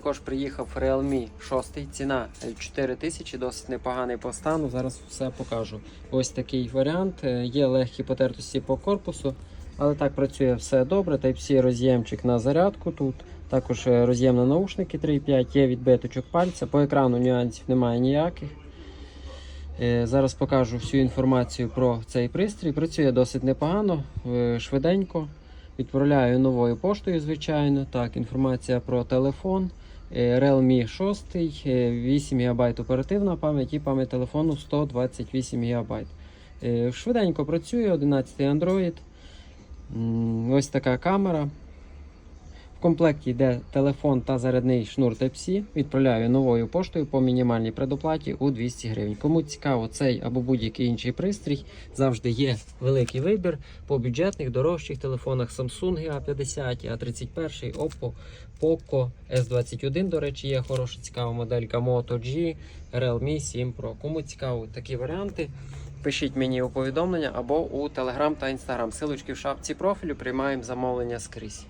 Також приїхав Realme 6, ціна 4 тисячі, досить непоганий по стану. Зараз все покажу. Ось такий варіант. Е, Є легкі потертості по корпусу, але так працює все добре. Type-C роз'ємчик на зарядку тут. Також е, роз'єм на наушники 3.5, є відбиточок пальця. По екрану нюансів немає ніяких. Е, Зараз покажу всю інформацію про цей пристрій. Працює досить непогано, швиденько. Відправляю новою поштою, звичайно. Так, інформація про телефон. Е, Realme 6, е, 8 ГБ оперативна пам'ять і пам'ять телефону 128 ГБ. Е, Швиденько працює, 11 Android. Ось така камера. В комплекті йде телефон та зарядний шнур Type-C. Відправляю новою поштою по мінімальній предоплаті у 200 гривень. Кому цікаво цей або будь-який інший пристрій, завжди є великий вибір по бюджетних дорожчих телефонах Samsung A50, A31, Oppo, Poco, S21, до речі, є хороша цікава моделька Moto G, Realme 7 Pro. Кому цікаво такі варіанти, пишіть мені у повідомлення або у Telegram та Instagram. Силочки в шапці профілю приймаємо замовлення скрізь.